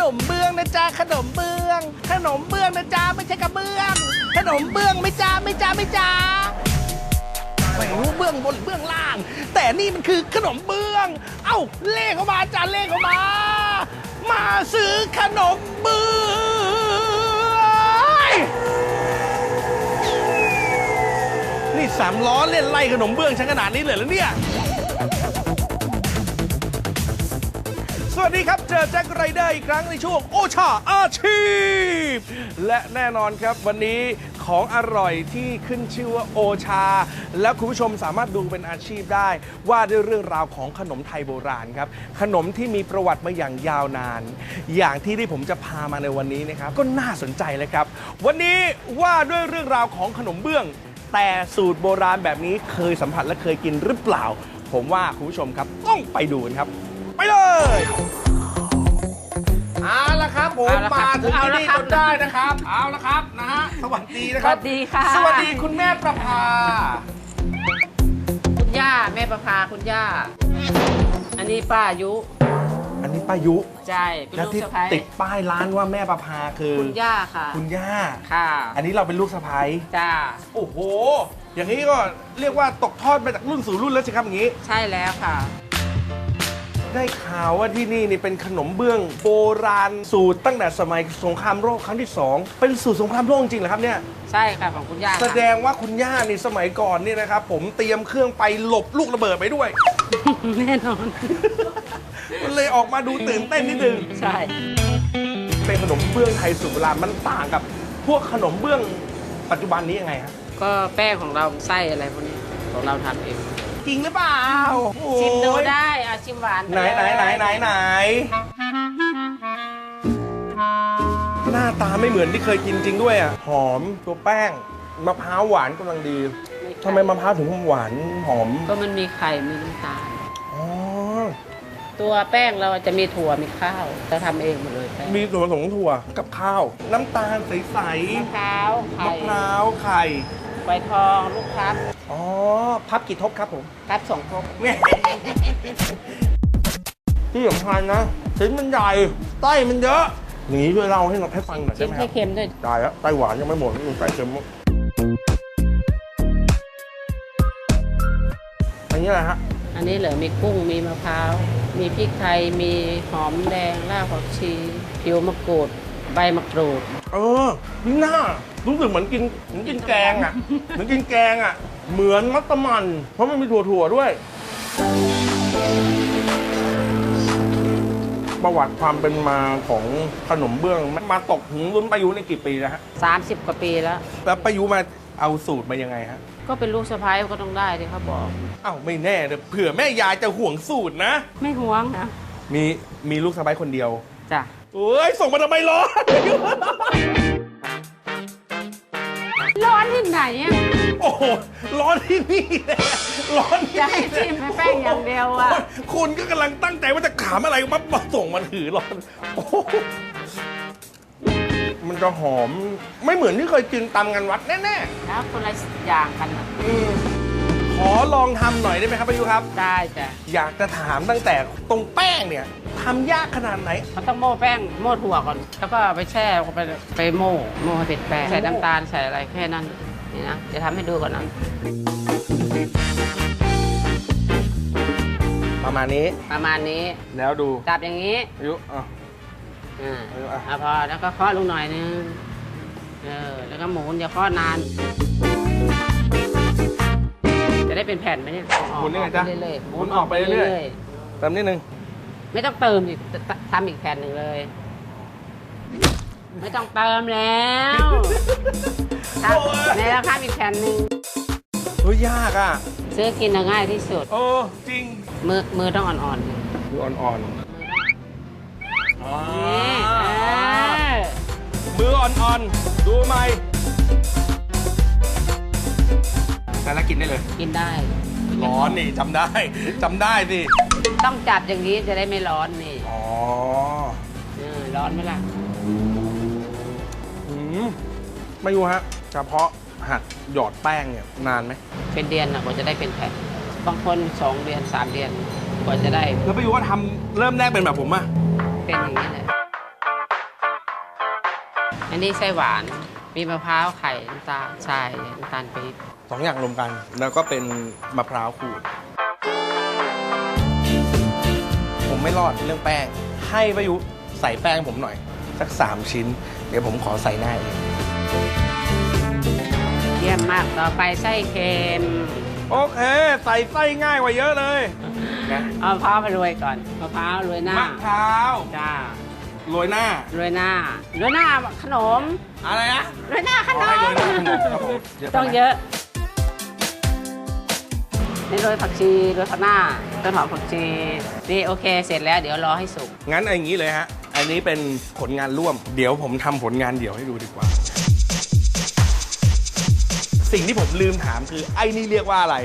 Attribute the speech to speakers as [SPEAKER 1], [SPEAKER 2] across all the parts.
[SPEAKER 1] นมเบื้องนะจ๊ะขนมเบื้อง ขนมเบื้องนะจ๊ะไม่ใช่กระเบื้อง ขนมเบื้องไม่จ้าไม่จ้าไม่จ้าไม่รู้เบื้องบนหรือเบื้องล่าง แต่นี่มันคือขนมเบื้อง เอ้าเลขเข้ามาจ้าเลขเข้ามา มาซื้อขนมเบื้องนี่สามล้อเล่นไล่ขนมเบื้องฉันขนาดนี้เลยเหรอเนี่ย สวัสดีครับ เจอแจ็คไรเดอร์อีกครั้งในช่วงโอชาอาชีพ และแน่นอนครับวันนี้ของอร่อยที่ขึ้นชื่อว่าโอชา และคุณผู้ชมสามารถดูเป็นอาชีพได้ ว่าด้วยเรื่องราวของขนมไทยโบราณครับ ขนมที่มีประวัติมาอย่างยาวนาน อย่างที่ที่ผมจะพามาในวันนี้นะครับ ก็น่าสนใจเลยครับ วันนี้ว่าด้วยเรื่องราวของขนมเบื้อง แต่สูตรโบราณแบบนี้เคยสัมผัสและเคยกินหรือเปล่า ผมว่าคุณผู้ชมครับต้องไปดูนครับ เลยเอาละครับผม
[SPEAKER 2] เอาละครั
[SPEAKER 1] มา
[SPEAKER 2] บ
[SPEAKER 1] ถึง
[SPEAKER 2] เอา
[SPEAKER 1] ที่
[SPEAKER 2] ละ
[SPEAKER 1] นี่
[SPEAKER 2] ครั
[SPEAKER 1] จ
[SPEAKER 2] บ
[SPEAKER 1] นได้นะครับ เอาละครับนะฮะสวัสดีนะครับ
[SPEAKER 2] สวัสดีค่ะ
[SPEAKER 1] สวัสดีคุณแม่ประภา
[SPEAKER 2] คุณย่าแม่ประภาคุณย่า อันนี้ป้าอายุ
[SPEAKER 1] อันนี้ป้ายุ
[SPEAKER 2] ใช่เป็น
[SPEAKER 1] แล้ว
[SPEAKER 2] ลูก
[SPEAKER 1] ที่
[SPEAKER 2] สะพ้าย
[SPEAKER 1] ติดป้ายร้านว่าแม่ประภาคือ
[SPEAKER 2] คุณย่าค่ะ
[SPEAKER 1] คุณย่า
[SPEAKER 2] ค่ะ
[SPEAKER 1] อันนี้เราเป็นลูกสะใภ้
[SPEAKER 2] จ้า
[SPEAKER 1] โอ้โห อย่างนี้ก็เรียกว่าตกทอดมาจากรุ่นสู่รุ่นแล้วสิครับอย่างนี้
[SPEAKER 2] ใช่แล้วค่ะ
[SPEAKER 1] ได้ข่าวว่าที่นี่นี่เป็นขนมเบื้องโบราณสูตรตั้งแต่สมัยสงครามโลกครั้งที่สองเป็นสูตรสงครามโลกจริงเหรอครับเนี่ย
[SPEAKER 2] ใช่ค่ะของคุณย่าค่ะ
[SPEAKER 1] แสดงว่าคุณย่านี่สมัยก่อนนี่นะครับผมเตรียมเครื่องไปหลบลูกระเบิดไปด้วย
[SPEAKER 2] แน่นอน
[SPEAKER 1] มันเลยออกมาดูตื่นเต้นนิดนึง
[SPEAKER 2] ใช่
[SPEAKER 1] เป็นขนมเบื้องไทยสูตรโบราณมันต่างกับ พวกขนมเบื้องปัจจุบันนี้ยังไงฮะ
[SPEAKER 2] ก็แป้งของเราไส้อะไรพวกนี้ของเราทำเอง
[SPEAKER 1] จริงหรือเปล่าโอ้ย
[SPEAKER 2] ชิมดูได้อะชิมหวาน
[SPEAKER 1] ไหนไหนไหนไหนไหนหน้าตาไม่เหมือนที่เคยกินจริงด้วยอะหอมตัวแป้งมะพร้าวหวานกำลังดีทำไมมะพร้าวถึงหวานหอม
[SPEAKER 2] ก็มันมีไข่มีน้ำตาล
[SPEAKER 1] อ๋อ
[SPEAKER 2] ตัวแป้งเราจะมีถั่วมีข้าวเราทำเองหมดเลยแป้ง
[SPEAKER 1] มีส่วนผสมของถั่วกับข้าว น้ำตาลใส
[SPEAKER 2] มะพร้าว
[SPEAKER 1] ๆ
[SPEAKER 2] ไข่
[SPEAKER 1] มะพร้าวไข่
[SPEAKER 2] ใบทองลูกพับ
[SPEAKER 1] อ๋อ พับกี่ทบครับผม
[SPEAKER 2] พับสองครบ
[SPEAKER 1] เนี่ยที่สำคัญนะชิ้นมันใหญ่ไส้มันเยอะอย่างนี้ช่วยเล่าให้เราให้ฟังหน่อย
[SPEAKER 2] ชิ
[SPEAKER 1] ได้
[SPEAKER 2] ม
[SPEAKER 1] ไหมค
[SPEAKER 2] ให้
[SPEAKER 1] รับ
[SPEAKER 2] เค็มด้วย
[SPEAKER 1] ได้แล้วไส้หวานยังไม่หมดมีไส้เค็มมั้งอันนี้อะไรฮะ
[SPEAKER 2] อันนี้เหลือมีกุ้งมีมะพร้าว มีพริกไทยมีหอมแดงรากผักชีผิวมะกรูด ใบมะกรูด
[SPEAKER 1] เออนี่น่า รู้สึกเหมือนกินเหมือนกินแกงอะ เหมือนกินแกงอะ เหมือนมัสมั่นเพราะมันมีถั่วถั่วๆด้วย ประวัติความเป็นมาของขนมเบื้องมาตกถึงรุ่นประยุในกี่ปีแล้วฮะ
[SPEAKER 2] 30 กว่าปีแล้ว
[SPEAKER 1] แล้วประยุมาเอาสูตรมายังไงฮะ
[SPEAKER 2] ก็เป็นลูกสะพ้ายก็ต้องได้ที่เขาบอก
[SPEAKER 1] อ้าวไม่แน่เดี๋ยวเผื่อแม่ยายจะห่วงสูตรนะ
[SPEAKER 2] ไม่หวงนะ
[SPEAKER 1] มีมีลูกสะใภ้คนเดียว
[SPEAKER 2] จ้ะ
[SPEAKER 1] เอ้ยส่งมาทำไมร้อน
[SPEAKER 2] ร้อน ที่ไหนอะ
[SPEAKER 1] โอ้โหร้อนที่นี่แหละร้อนที่
[SPEAKER 2] จะให้
[SPEAKER 1] นี่
[SPEAKER 2] ชิมให้แป้งอย่างเดียวอะ
[SPEAKER 1] คุณก็กำลังตั้งใจว่าจะขามอะไรมามาส่งมาถือร้อนโอ้โหมันจะหอมไม่เหมือนที่เคยกินตามงานวัดแน่
[SPEAKER 2] แล้วคนละอย่างกันน่ะ
[SPEAKER 1] ๆอืมขอลองทำหน่อยได้ไหมครับประยุครับ
[SPEAKER 2] ได้จ้ะ
[SPEAKER 1] อยากจะถามตั้งแต่ตรงแป้งเนี่ยทำยากขนาดไหน
[SPEAKER 2] มันต้องโม่แป้งโม่ถั่วก่อน แล้วก็เอาไปแช่เอาไปไปโม่โม่ให้เป็นแป้งใส่น้ำตาลใส่อะไรแค่นั้น นี่นะจะทำให้ดูก่อนนะ
[SPEAKER 1] ประมาณนี้
[SPEAKER 2] ประมาณนี้
[SPEAKER 1] แล้วดู
[SPEAKER 2] จับอย่างนี้
[SPEAKER 1] อายุอะ
[SPEAKER 2] อ่า
[SPEAKER 1] เอออะ
[SPEAKER 2] อะพอแล้วก็เคาะลงหน่อยนึงเออแล้วก็หมุนอย่าเคาะนาน จะได้เป็นแผ่นไหมเนี่ย
[SPEAKER 1] หมุนยังไงจ๊ะ
[SPEAKER 2] ออกปเรื่อยๆ
[SPEAKER 1] หมุนออกไปเรื่อยเติมนิดนึง
[SPEAKER 2] ๆไม่ต้องเติมอีกตทำอีกแผ่นหนึ่งเลย ไม่ต้องเติมแล้วท
[SPEAKER 1] โอ้ยำ
[SPEAKER 2] ในราคาอีกแผ่นหนึ่ง
[SPEAKER 1] เฮ้ยยากอะ
[SPEAKER 2] ซื้อกินง่ายที่สุด
[SPEAKER 1] เออจริง
[SPEAKER 2] มือมือต้องอ่อน
[SPEAKER 1] ดูอ่อนๆอ๋อ
[SPEAKER 2] ๆนี่เออ
[SPEAKER 1] มืออ่อนๆ ดูไหมแต่ละกินได้เลย
[SPEAKER 2] กินได้
[SPEAKER 1] ร้อนนี่จำได้ จำได้สิ
[SPEAKER 2] ต้องจับอย่างนี้จะได้ไม่ร้อนนี่
[SPEAKER 1] อ๋อ
[SPEAKER 2] เออร้อนไหมล่ะ
[SPEAKER 1] ไม่รู้ฮะเฉพาะหัดหยอดแป้งเนี่ยนานไหม
[SPEAKER 2] เป็นเดือนนะกว่าจะได้เป็นแผ่นบางคนสองเดือนสามเดือนกว่าจะได้
[SPEAKER 1] แล้วไปรู้ว่าทำเริ่มแรกเป็นแบบผมอะ
[SPEAKER 2] เป็นอย่างนี้แหละนนี้ไส้หวาน มีมะพร้าวไข่น้ำตาลทรายน้ำตาลปี๊บ
[SPEAKER 1] สองอย่างรวมกัน แล้วก็เป็นมะพร้าวขูด ผมไม่รอดเรื่องแป้ง ให้ประยุใส่แป้งผมหน่อย สักสามชิ้น เดี๋ยวผมขอใส่หน้าเอง
[SPEAKER 2] เยี่ยมมากต่อไปไส้เค็ม
[SPEAKER 1] โอเค ใส่ไส้ง่ายกว่าเยอะเลยนะ
[SPEAKER 2] เอามะพร้าวไปโรยก่อนมะพร้าวโรยหน้ามะ
[SPEAKER 1] พร้าว
[SPEAKER 2] จ้า
[SPEAKER 1] โรยหน้า
[SPEAKER 2] โรยหน้าโรยหน้าขนม
[SPEAKER 1] อะไรนะ
[SPEAKER 2] โรยหน้าขน
[SPEAKER 1] อ๋อให้โรยหน้าขน
[SPEAKER 2] ม
[SPEAKER 1] มครับผมเยอะไปไหม
[SPEAKER 2] ต้องเยอะนี่โรยผักชีโรยผักหน้าต้นหอมผักชีนี่โอเค เสร็จแล้วเดี๋ยวรอให้สุก
[SPEAKER 1] งั้นเอาอย่างนี้เลยฮะ อันนี้เป็นผลงานร่วม เดี๋ยวผมทำผลงานเดี่ยวให้ดูดีกว่า สิ่งที่ผมลืมถามคือไอ้นี่เรียกว่าอะไร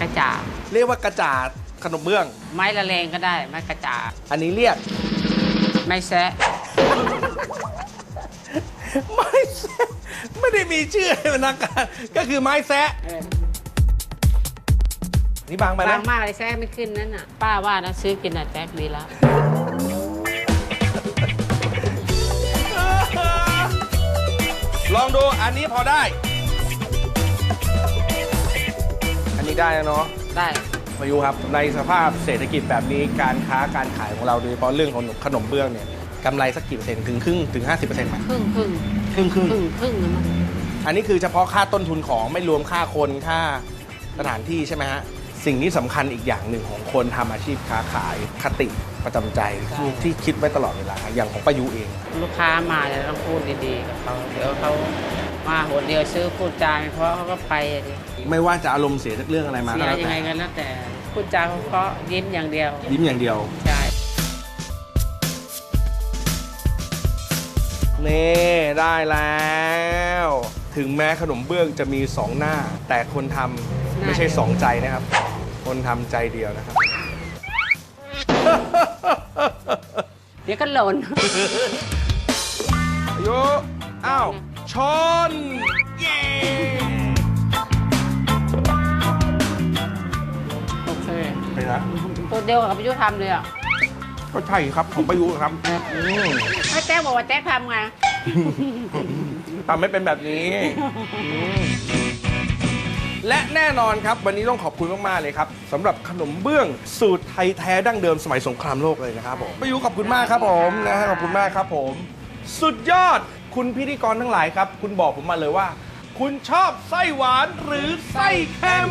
[SPEAKER 2] กระจาด
[SPEAKER 1] เรียกว่ากระจาดขนมเบื้อง
[SPEAKER 2] ไม้ละเลงก็ได้ ไม้กระจาด
[SPEAKER 1] อันนี้เรียก
[SPEAKER 2] ไม้แซะ
[SPEAKER 1] ไม้แซะไม่ได้มีชื่อให้มันนักการก็คือไม้แซะ
[SPEAKER 2] เออ
[SPEAKER 1] นี่บางไปไหม
[SPEAKER 2] บางมากเลยแซะไม่ขึ้นนั่นน่ะ ป้าว่านะซื้อกินอะแจ๊กดีแล้ว
[SPEAKER 1] ลองดูอันนี้พอได้ อันนี้ได้แล้วเนาะ
[SPEAKER 2] ได้
[SPEAKER 1] พายุครับในสภาพเศรษฐกิจแบบนี้การค้าการขายของเราโดยเฉพาะเรื่องของขนมเบื้องเนี่ยกำไรสักกี่เปอร์เซ็นต์ถึงครึ่งถึง 50%ไหม
[SPEAKER 2] ครึ่งครึ่ง
[SPEAKER 1] ครึ่งครึ่ง
[SPEAKER 2] ครึ่งครึ่งนะมั้ง
[SPEAKER 1] อันนี้คือเฉพาะค่าต้นทุนของไม่รวมค่าคนค่าสถานที่ใช่ไหมฮะ สิ่งที่สำคัญอีกอย่างหนึ่งของคนทำอาชีพค้าขายคติประจำใจที่ที่คิดไว้ตลอดเวลาอย่างของประยุเอง
[SPEAKER 2] ลูกค้ามาจะต้องพูดดีๆกับเขาเดี๋ยวเขามาโหดเดียวซื้อพูดจาไม่เพราะเขาก็ไปอะดิ
[SPEAKER 1] ไม่ว่าจะอารมณ์เสียจากเรื่องอะไรมา
[SPEAKER 2] เสี
[SPEAKER 1] ก็
[SPEAKER 2] ย
[SPEAKER 1] แล้ว
[SPEAKER 2] ยังไง
[SPEAKER 1] แต่
[SPEAKER 2] กันแล้วแต่พูดจาเพราะๆยิ้มอย่างเดียว
[SPEAKER 1] ยิ้มอย่างเดียว
[SPEAKER 2] ใช่
[SPEAKER 1] นี่ได้แล้ว ถึงแม้ขนมเบื้องจะมีสองหน้า แต่คนทำไม่ใช่สองใจนะครับ คนทำใจเดียวนะครับ
[SPEAKER 2] เดี๋ยวก็หล่น
[SPEAKER 1] อายุอ้าวชน เย้
[SPEAKER 2] โอเค
[SPEAKER 1] ไปนะ
[SPEAKER 2] ตัวเดียวกับพี่ยุทำเลยอะ
[SPEAKER 1] ก็ใช่ครับของประยุครับอืม
[SPEAKER 2] ให้แจ๊กบอกว่าแจ๊กทำไง
[SPEAKER 1] ทำไม่เป็นแบบนี้อืม และแน่นอนครับ วันนี้ต้องขอบคุณมาก ๆ เลยครับสำหรับขนมเบื้องสูตรไทยแท้ดั้งเดิมสมัยสงครามโลกเลยนะครับผมประยุขอบคุณมากครับผมนะฮะขอบคุณมากครับผม สุดยอดคุณพิธีกรทั้งหลายครับ คุณบอกผมมาเลยว่า คุณชอบไส้หวานหรือไส้เค็ม